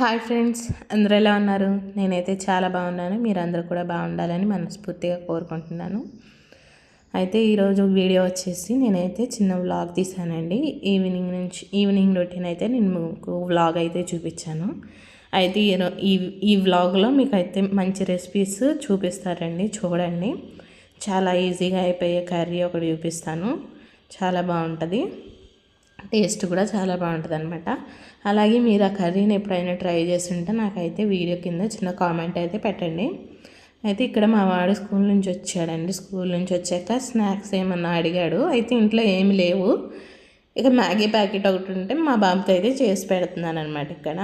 Hi friends అందరూ ఎలా ఉన్నారు? నేనైతే చాలా బాగున్నాను. మీరు కూడా బాగుండాలని మనస్ఫూర్తిగా కోరుకుంటున్నాను. అయితే ఈరోజు వీడియో వచ్చేసి నేనైతే చిన్న వ్లాగ్ తీసానండి ఈవినింగ్ నుంచి ఈవినింగ్ రొటీన్ అయితే నేను మీకు వ్లాగ్ అయితే చూపించాను. అయితే ఈ ఈ ఈ వ్లాగ్లో మీకు అయితే మంచి రెసిపీస్ చూపిస్తారండి. చూడండి. చాలా ఈజీగా అయిపోయే కర్రీ ఒకటి చూపిస్తాను. చాలా బాగుంటుంది. టేస్ట్ కూడా చాలా బాగుంటుంది అనమాట అలాగే మీరు ఆ కర్రీని ఎప్పుడైనా ట్రై చేసి ఉంటే నాకైతే వీడియో కింద చిన్న కామెంట్ అయితే పెట్టండి. అయితే ఇక్కడ మా వాడు స్కూల్ నుంచి వచ్చాడండి. స్కూల్ నుంచి వచ్చాక స్నాక్స్ ఏమన్నా అడిగాడు. అయితే ఇంట్లో ఏమి లేవు. ఇక మ్యాగీ ప్యాకెట్ ఒకటి ఉంటే మా బాబుకి అయితే చేసి పెడుతున్నాను అనమాట ఇక్కడ.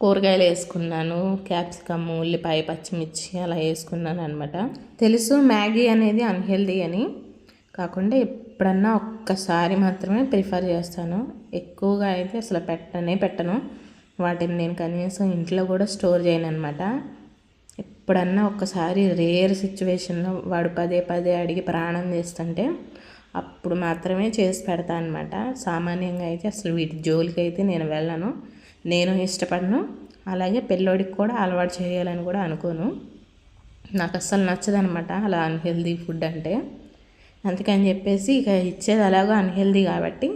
కూరగాయలు వేసుకున్నాను క్యాప్సికమ్ ఉల్లిపాయ పచ్చిమిర్చి అలా వేసుకున్నాను అనమాట తెలుసు మ్యాగీ అనేది అన్హెల్దీ అని. కాకుండా ఎప్పుడన్నా ఒక్కసారి మాత్రమే ప్రిఫర్ చేస్తాను. ఎక్కువగా అయితే అసలు పెట్టనే పెట్టను. వాటిని నేను కనీసం ఇంట్లో కూడా స్టోర్ చేయను అనమాట ఎప్పుడన్నా ఒక్కసారి రేర్ సిచ్యువేషన్లో వాడు పదే పదే అడిగి ప్రాణం చేస్తుంటే అప్పుడు మాత్రమే చేసి పెడతా అనమాట సామాన్యంగా అయితే అసలు వీటి జోలికి అయితే నేను వెళ్ళను. నేను ఇష్టపడను. అలాగే పిల్లోడికి కూడా అలవాటు చేయాలని కూడా అనుకోను. నాకు అస్సలు నచ్చదనమాట అలా అన్హెల్దీ ఫుడ్ అంటే. అందుకని చెప్పేసి ఇక ఇచ్చేది అలాగో అన్హెల్దీ కాబట్టి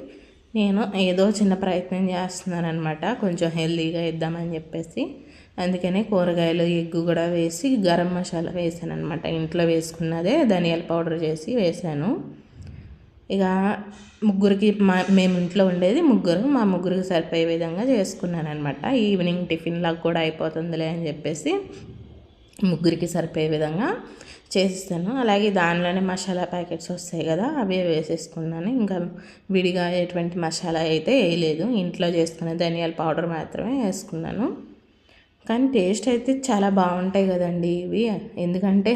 నేను ఏదో చిన్న ప్రయత్నం చేస్తున్నాను అనమాట కొంచెం హెల్దీగా ఇద్దామని చెప్పేసి. అందుకనే కూరగాయలు ఎగ్గు కూడా వేసి గరం మసాలా వేసాను అనమాట ఇంట్లో వేసుకున్నదే ధనియాల పౌడర్ చేసి వేసాను. ఇక ముగ్గురికి మా మేము ఇంట్లో ఉండేది ముగ్గురు. మా ముగ్గురికి సరిపోయే విధంగా చేసుకున్నాను అనమాట ఈవినింగ్ టిఫిన్లాగా కూడా అయిపోతుందిలే అని చెప్పేసి ముగ్గురికి సరిపోయే విధంగా చేసిస్తాను. అలాగే దానిలోనే మసాలా ప్యాకెట్స్ వస్తాయి కదా అవే వేసేసుకున్నాను. ఇంకా విడిగా ఎటువంటి మసాలా అయితే వేయలేదు. ఇంట్లో చేసుకునే ధనియాల పౌడర్ మాత్రమే వేసుకున్నాను. కానీ టేస్ట్ అయితే చాలా బాగుంటాయి కదండి ఇవి. ఎందుకంటే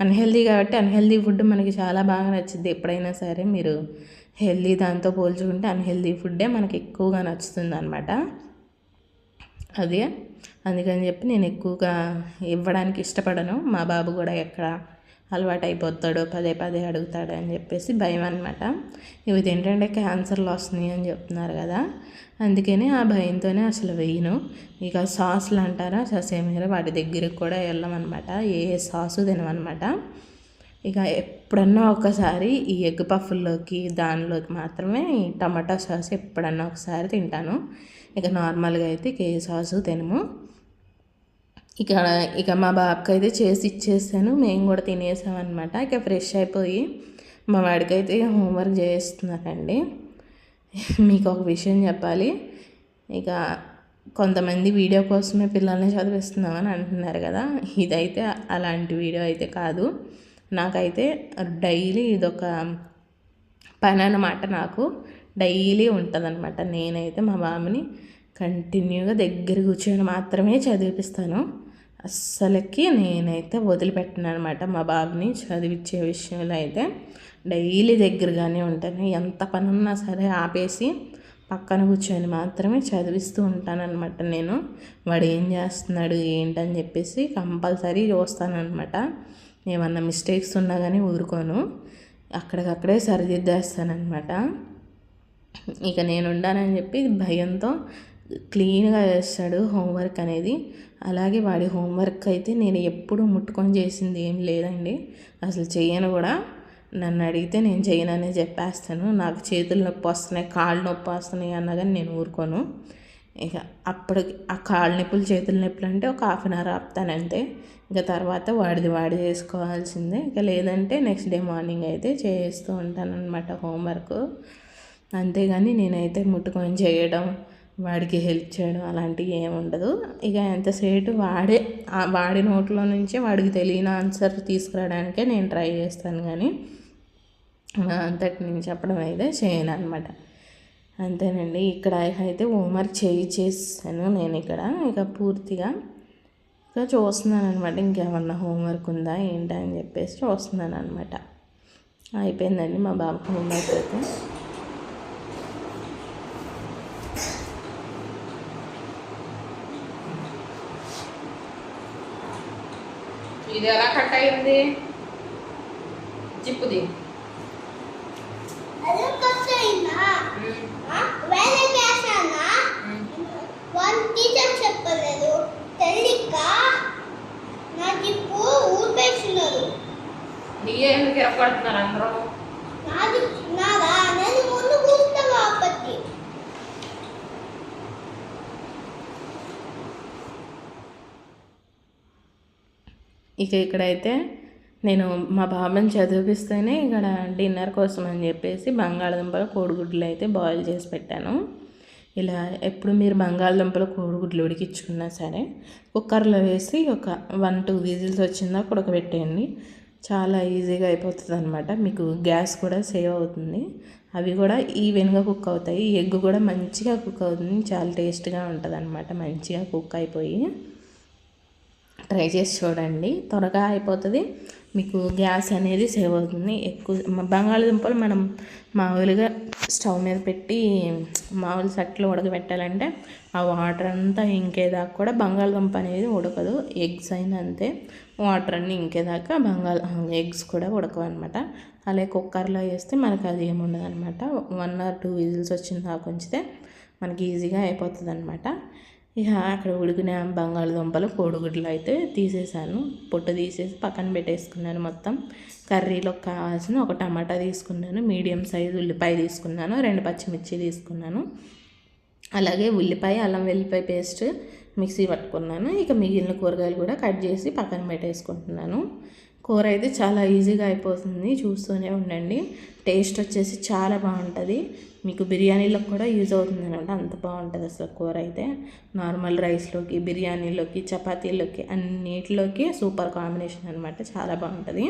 అన్హెల్దీ కాబట్టి అన్హెల్దీ ఫుడ్ మనకి చాలా బాగా నచ్చింది ఎప్పుడైనా సరే మీరు హెల్దీ దాంతో పోల్చుకుంటే అన్హెల్దీ ఫుడ్డే మనకి ఎక్కువగా నచ్చుతుంది అనమాట అదే. అందుకని చెప్పి నేను ఎక్కువగా ఇవ్వడానికి ఇష్టపడను. మా బాబు కూడా ఎక్కడ అలవాటు అయిపోతాడో పదే పదే అడుగుతాడు అని చెప్పేసి భయం అనమాట ఇవి ఏంటంటే క్యాన్సర్లు వస్తున్నాయి అని చెప్తున్నారు కదా. అందుకని ఆ భయంతోనే అసలు వేయను. ఇక సాసులు అంటారా ససేమీర వాటి దగ్గరికి కూడా వెళ్ళమన్నమాట. ఏ సాసు తినమనమాట ఇక ఎప్పుడన్నా ఒకసారి ఈ ఎగ్ పఫ్ల్లోకి దానిలోకి మాత్రమే ఈ టమాటా సాస్ ఎప్పుడన్నా ఒకసారి తింటాను. ఇక నార్మల్గా అయితే కే సాసు తినము. ఇక ఇక మా బాబుకి అయితే చేసి ఇచ్చేసాను. మేము కూడా తినేసామన్నమాట ఇక ఫ్రెష్ అయిపోయి మా వాడికి అయితే హోంవర్క్ చేస్తున్నారండి. మీకు ఒక విషయం చెప్పాలి. ఇక కొంతమంది వీడియో కోసమే పిల్లల్ని చదివిస్తున్నామని అంటున్నారు కదా. ఇదైతే అలాంటి వీడియో అయితే కాదు. నాకైతే డైలీ ఇదొక పని అన్నమాట నాకు. డైలీ ఉంటుంది అనమాట నేనైతే మా బాబుని కంటిన్యూగా దగ్గర కూర్చొని మాత్రమే చదివిపిస్తాను. అస్సలకి నేనైతే వదిలిపెట్టిన అనమాట మా బాబుని చదివించే విషయంలో అయితే. డైలీ దగ్గరగానే ఉంటాను. ఎంత పని ఉన్నా సరే ఆపేసి పక్కన కూర్చొని మాత్రమే చదివిస్తూ ఉంటానన్నమాట నేను. వాడు ఏం చేస్తున్నాడు ఏంటని చెప్పేసి కంపల్సరీ చూస్తానమాట ఏమన్నా మిస్టేక్స్ ఉన్నా కానీ ఊరుకోను. అక్కడికక్కడే సరిదిద్దేస్తానమాట ఇక నేను ఉండానని చెప్పి భయంతో క్లీన్గా చేస్తాడు హోంవర్క్ అనేది. అలాగే వాడి హోంవర్క్ అయితే నేను ఎప్పుడు ముట్టుకొని చేసింది ఏం లేదండి. అసలు చేయను కూడా. నన్ను అడిగితే నేను చేయననే చెప్పేస్తాను. నాకు చేతులు నొప్పి వస్తున్నాయి కాళ్ళు నొప్పి వస్తున్నాయి అన్నా కానీ నేను ఊరుకోను. ఇక అప్పటికి ఆ కాళ్ళు నొప్పులు చేతుల నొప్పులు అంటే ఒక హాఫ్ అన్ అవర్ ఆపుతానంతే. ఇంకా తర్వాత వాడిది వాడి చేసుకోవాల్సిందే. ఇక లేదంటే నెక్స్ట్ డే మార్నింగ్ అయితే చేస్తూ ఉంటాను అనమాట హోంవర్క్. అంతేగాని నేనైతే ముట్టుకొని చేయడం వాడికి హెల్ప్ చేయడం అలాంటివి ఏమి ఉండదు. ఇక ఎంతసేపు వాడే వాడి నోట్లో నుంచే వాడికి తెలియని ఆన్సర్ తీసుకురావడానికే నేను ట్రై చేస్తాను కానీ అంతటి నేను చెప్పడం అయితే చేయను అనమాట అంతేనండి. ఇక్కడ అయితే హోంవర్క్ చేయి చేసాను నేను ఇక్కడ. ఇక పూర్తిగా ఇక చూస్తున్నాను అనమాట ఇంకేమన్నా హోంవర్క్ ఉందా ఏంటా అని చెప్పేసి చూస్తున్నాను అనమాట అయిపోయిందండి మా బాబు హోంవర్క్ అయితే. ఇది ఎలా కట్ అయింది? జిప్పుది అది కట్ అయిందా? వేరే చేశానా వన్ టీచర్ చెప్పలేదు. తెల్లిక నా జిప్పు ఊపేస్తున్నారు డిఏ ఎందుకు ఎరపడుతున్నారు అందరూ? నాది నాదా నేను ముందు కూర్చున్నా అప్పటి ఇక ఇక్కడైతే నేను మా బాబాని చదివిపిస్తేనే ఇక్కడ డిన్నర్ కోసం అని చెప్పేసి బంగాళదుంపలు కోడిగుడ్లు అయితే బాయిల్ చేసి పెట్టాను. ఇలా ఎప్పుడు మీరు బంగాళదుంపలు కోడిగుడ్లు ఉడికించుకున్నా సరే కుక్కర్లో వేసి ఒక వన్ టూ విజిల్స్ వచ్చిందా ఉడకబెట్టేయండి చాలా ఈజీగా అయిపోతుంది అనమాట మీకు గ్యాస్ కూడా సేవ్ అవుతుంది. అవి కూడా ఈవెన్గా కుక్ అవుతాయి. ఎగ్ కూడా మంచిగా కుక్ అవుతుంది. చాలా టేస్ట్గా ఉంటుంది అనమాట మంచిగా కుక్ అయిపోయి. ట్రై చేసి చూడండి. త్వరగా అయిపోతుంది. మీకు గ్యాస్ అనేది సేవ్ అవుతుంది. ఎక్కువ బంగాళదుంపలు మనం మామూలుగా స్టవ్ మీద పెట్టి మామూలు సట్లు ఉడకబెట్టాలంటే ఆ వాటర్ అంతా ఇంకేదాకా కూడా బంగాళదుంప అనేది ఉడకదు. ఎగ్స్ అయినా అంతే. వాటర్ అన్నీ ఇంకేదాకా బంగాళ ఎగ్స్ కూడా ఉడకవు అనమాట అలాగే కుక్కర్లో వేస్తే మనకు అది ఏముండదు అనమాట వన్ ఆర్ టూ విజిల్స్ వచ్చిన దాకా ఉంచితే మనకి ఈజీగా అయిపోతుంది అనమాట ఇక అక్కడ ఉడికిన బంగాళదుంపలు కోడిగుడ్లు అయితే తీసేసాను పొట్టు తీసేసి పక్కన పెట్టేసుకున్నాను మొత్తం. కర్రీలోకి కావాల్సిన ఒక టమాటా తీసుకున్నాను. మీడియం సైజు ఉల్లిపాయ తీసుకున్నాను. రెండు పచ్చిమిర్చి తీసుకున్నాను. అలాగే ఉల్లిపాయ అల్లం వెల్లిపాయ పేస్ట్ మిక్సీ పట్టుకున్నాను. ఇక మిగిలిన కూరగాయలు కూడా కట్ చేసి పక్కన పెట్టేసుకుంటున్నాను. కూర అయితే చాలా ఈజీగా అయిపోతుంది. చూస్తూనే ఉండండి. టేస్ట్ వచ్చేసి చాలా బాగుంటుంది. మీకు బిర్యానీలోకి కూడా యూజ్ అవుతుంది అనమాట అంత బాగుంటుంది అసలు కూర అయితే. నార్మల్ రైస్లోకి బిర్యానీలోకి చపాతీలోకి అన్నిటిలోకి సూపర్ కాంబినేషన్ అనమాట. చాలా బాగుంటుంది.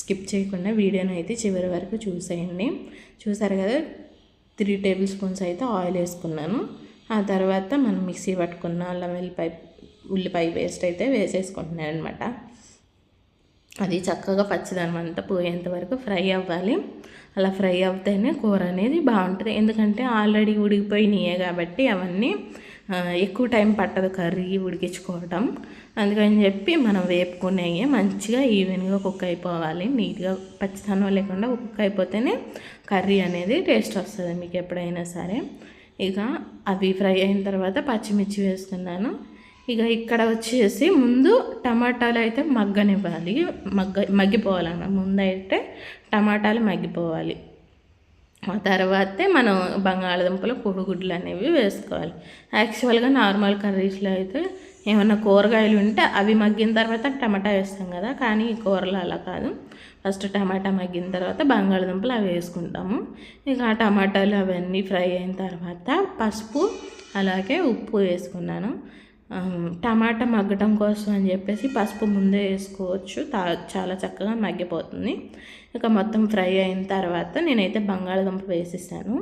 స్కిప్ చేయకుండా వీడియోని అయితే చివరి వరకు చూసేయండి. చూసారు కదా త్రీ టేబుల్ స్పూన్స్ అయితే ఆయిల్ వేసుకున్నాను. ఆ తర్వాత మనం మిక్సీ పట్టుకున్న అల్లం వెల్లిపాయ ఉల్లిపాయ పేస్ట్ అయితే వేసేసుకుంటున్నాను అనమాట అది చక్కగా పచ్చిదనం అంతా పోయేంత వరకు ఫ్రై అవ్వాలి. అలా ఫ్రై అవుతేనే కూర అనేది బాగుంటుంది. ఎందుకంటే ఆల్రెడీ ఉడికిపోయినాయే కాబట్టి అవన్నీ ఎక్కువ టైం పట్టదు కర్రీ ఉడికించుకోవటం. అందుకని చెప్పి మనం వేపుకునేవి మంచిగా ఈవెన్గా కుక్ అయిపోవాలి. నీట్గా పచ్చితనం లేకుండా కుక్ అయిపోతేనే కర్రీ అనేది టేస్ట్ వస్తుంది. మీకు ఎప్పుడైనా సరే. ఇక అవి ఫ్రై అయిన తర్వాత పచ్చిమిర్చి వేసుకున్నాను ఇక ఇక్కడ వచ్చేసి ముందు టమాటాలు అయితే మగ్గనివ్వాలి. మగ్గ మగ్గిపోవాలన్నమాట. ముందు అయితే టమాటాలు మగ్గిపోవాలి. ఆ తర్వాతే మనం బంగాళదుంపలు కోడిగుడ్లు అనేవి వేసుకోవాలి. యాక్చువల్గా నార్మల్ కర్రీస్లో అయితే ఏమన్నా కూరగాయలు ఉంటే అవి మగ్గిన తర్వాత టమాటా వేస్తాం కదా కానీ ఈ కూరలు అలా కాదు. ఫస్ట్ టమాటా మగ్గిన తర్వాత బంగాళదుంపలు అవి వేసుకుంటాము. ఇక ఆ టమాటాలు అవన్నీ ఫ్రై అయిన తర్వాత పసుపు అలాగే ఉప్పు వేసుకున్నాను. టమాటా మగ్గటం కోసం అని చెప్పేసి పసుపు ముందే వేసుకోవచ్చు. తా చాలా చక్కగా మగ్గిపోతుంది. ఇక మొత్తం ఫ్రై అయిన తర్వాత నేనైతే బంగాళదుంప వేసేసాను.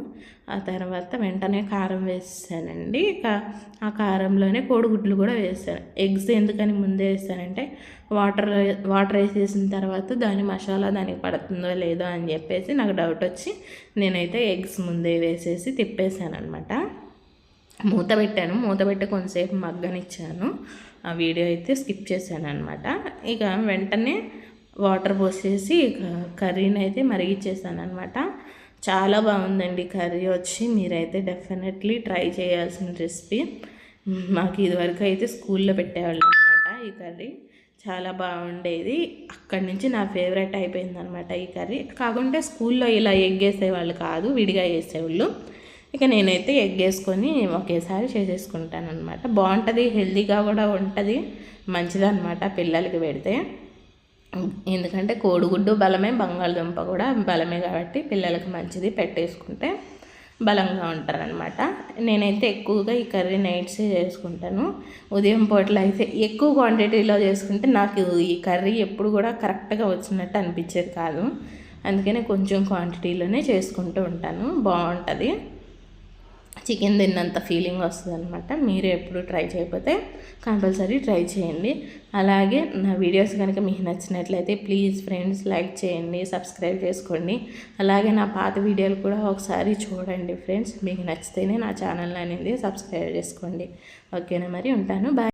ఆ తర్వాత వెంటనే కారం వేసేసానండి. ఇక ఆ కారంలోనే కోడిగుడ్లు కూడా వేసాను. ఎగ్స్ ఎందుకని ముందే వేసానంటే వాటర్ వాటర్ వేసేసిన తర్వాత దాని మసాలా దానికి పడుతుందో లేదో అని చెప్పేసి నాకు డౌట్ వచ్చి నేనైతే ఎగ్స్ ముందే వేసేసి తిప్పేసాను అనమాట మూత పెట్టాను. మూత పెట్టి కొంతసేపు మగ్గనిచ్చాను. ఆ వీడియో అయితే స్కిప్ చేశాను అనమాట ఇక వెంటనే వాటర్ పోసేసి ఇక కర్రీని అయితే మరిగిచ్చేసాను అనమాట చాలా బాగుందండి కర్రీ వచ్చి. మీరైతే డెఫినెట్లీ ట్రై చేయాల్సిన రెసిపీ. మాకు ఇదివరకు అయితే స్కూల్లో పెట్టేవాళ్ళు అనమాట ఈ కర్రీ. చాలా బాగుండేది. అక్కడి నుంచి నా ఫేవరెట్ అయిపోయింది అనమాట ఈ కర్రీ. కాకుంటే స్కూల్లో ఇలా ఎగ్ వేసేవాళ్ళు కాదు విడిగా వేసేవాళ్ళు. ఇక నేనైతే ఎగ్ వేసుకొని ఒకేసారి చేసేసుకుంటాను అనమాట బాగుంటుంది హెల్తీగా కూడా ఉంటుంది మంచిదన్నమాట పిల్లలకి పెడితే. ఎందుకంటే కోడిగుడ్డు బలమే బంగాళదుంప కూడా బలమే కాబట్టి పిల్లలకి మంచిది పెట్టేసుకుంటే బలంగా ఉంటారనమాట నేనైతే ఎక్కువగా ఈ కర్రీ నైట్సే చేసుకుంటాను. ఉదయం పూటలో అయితే ఎక్కువ క్వాంటిటీలో చేసుకుంటే నాకు ఈ కర్రీ ఎప్పుడు కూడా కరెక్ట్గా వచ్చినట్టు అనిపించేది కాదు. అందుకనే కొంచెం క్వాంటిటీలోనే చేసుకుంటూ ఉంటాను. బాగుంటుంది. చికెన్ తిన్నంత ఫీలింగ్ వస్తుంది అనమాట మీరు ఎప్పుడు ట్రై చేయకపోతే కంపల్సరీ ట్రై చేయండి. అలాగే నా వీడియోస్ కనుక మీకు నచ్చినట్లయితే ప్లీజ్ ఫ్రెండ్స్ లైక్ చేయండి సబ్స్క్రైబ్ చేసుకోండి. అలాగే నా పాత వీడియోలు కూడా ఒకసారి చూడండి ఫ్రెండ్స్ మీకు నచ్చితేనే నా ఛానల్ అనేది సబ్స్క్రైబ్ చేసుకోండి. ఓకేనా మరి ఉంటాను. బాయ్